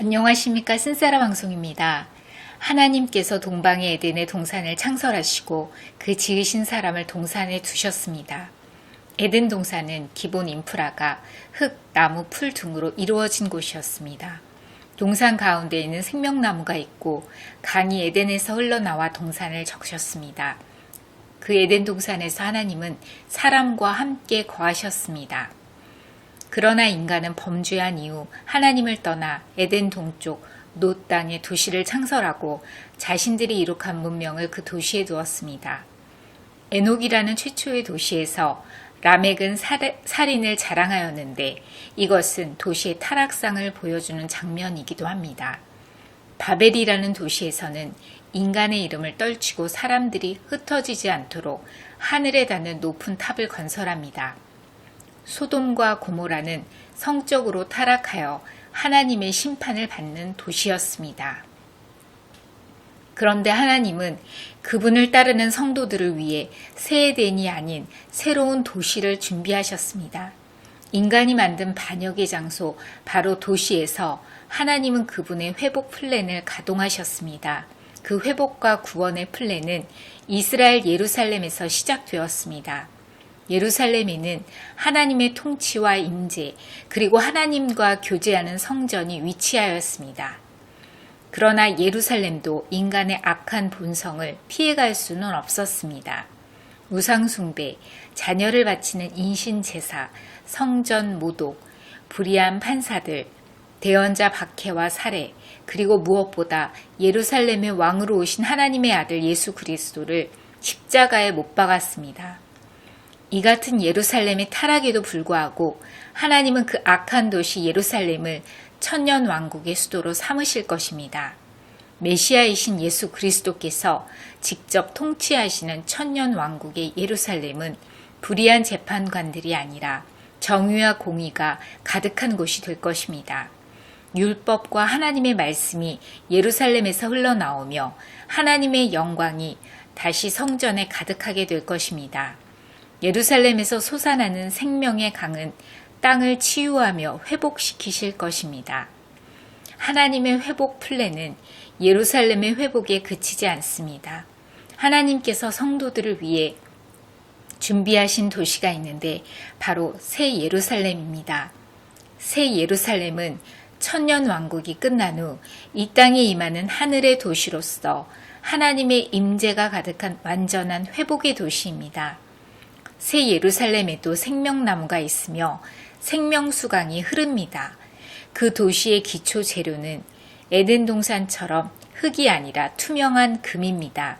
안녕하십니까 쓴사라 방송입니다. 하나님께서 동방의 에덴의 동산을 창설하시고 그 지으신 사람을 동산에 두셨습니다. 에덴 동산은 기본 인프라가 흙, 나무, 풀 등으로 이루어진 곳이었습니다. 동산 가운데에는 생명나무가 있고 강이 에덴에서 흘러나와 동산을 적셨습니다. 그 에덴 동산에서 하나님은 사람과 함께 거하셨습니다. 그러나 인간은 범죄한 이후 하나님을 떠나 에덴 동쪽 노 땅에 도시를 창설하고 자신들이 이룩한 문명을 그 도시에 두었습니다. 에녹이라는 최초의 도시에서 라멕은 살인을 자랑하였는데 이것은 도시의 타락상을 보여주는 장면이기도 합니다. 바벨이라는 도시에서는 인간의 이름을 떨치고 사람들이 흩어지지 않도록 하늘에 닿는 높은 탑을 건설합니다. 소돔과 고모라는 성적으로 타락하여 하나님의 심판을 받는 도시였습니다. 그런데 하나님은 그분을 따르는 성도들을 위해 새 에덴이 아닌 새로운 도시를 준비하셨습니다. 인간이 만든 반역의 장소, 바로 도시에서 하나님은 그분의 회복 플랜을 가동하셨습니다. 그 회복과 구원의 플랜은 이스라엘 예루살렘에서 시작되었습니다. 예루살렘에는 하나님의 통치와 임재, 그리고 하나님과 교제하는 성전이 위치하였습니다. 그러나 예루살렘도 인간의 악한 본성을 피해갈 수는 없었습니다. 우상숭배, 자녀를 바치는 인신제사, 성전 모독, 불의한 판사들, 대언자 박해와 살해, 그리고 무엇보다 예루살렘의 왕으로 오신 하나님의 아들 예수 그리스도를 십자가에 못 박았습니다. 이 같은 예루살렘의 타락에도 불구하고 하나님은 그 악한 도시 예루살렘을 천년 왕국의 수도로 삼으실 것입니다. 메시아이신 예수 그리스도께서 직접 통치하시는 천년 왕국의 예루살렘은 불의한 재판관들이 아니라 정의와 공의가 가득한 곳이 될 것입니다. 율법과 하나님의 말씀이 예루살렘에서 흘러나오며 하나님의 영광이 다시 성전에 가득하게 될 것입니다. 예루살렘에서 솟아나는 생명의 강은 땅을 치유하며 회복시키실 것입니다. 하나님의 회복 플랜은 예루살렘의 회복에 그치지 않습니다. 하나님께서 성도들을 위해 준비하신 도시가 있는데 바로 새 예루살렘입니다. 새 예루살렘은 천년 왕국이 끝난 후 이 땅에 임하는 하늘의 도시로서 하나님의 임재가 가득한 완전한 회복의 도시입니다. 새 예루살렘에도 생명나무가 있으며 생명수강이 흐릅니다. 그 도시의 기초 재료는 에덴 동산처럼 흙이 아니라 투명한 금입니다.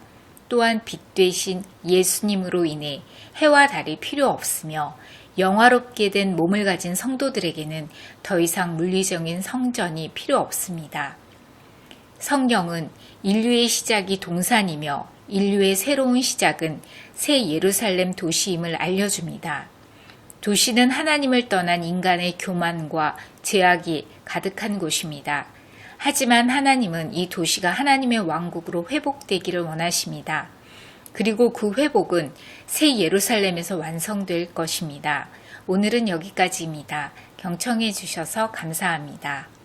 또한 빛 되신 예수님으로 인해 해와 달이 필요 없으며 영화롭게 된 몸을 가진 성도들에게는 더 이상 물리적인 성전이 필요 없습니다. 성경은 인류의 시작이 동산이며 인류의 새로운 시작은 새 예루살렘 도시임을 알려줍니다. 도시는 하나님을 떠난 인간의 교만과 제약이 가득한 곳입니다. 하지만 하나님은 이 도시가 하나님의 왕국으로 회복되기를 원하십니다. 그리고 그 회복은 새 예루살렘에서 완성될 것입니다. 오늘은 여기까지입니다. 경청해 주셔서 감사합니다.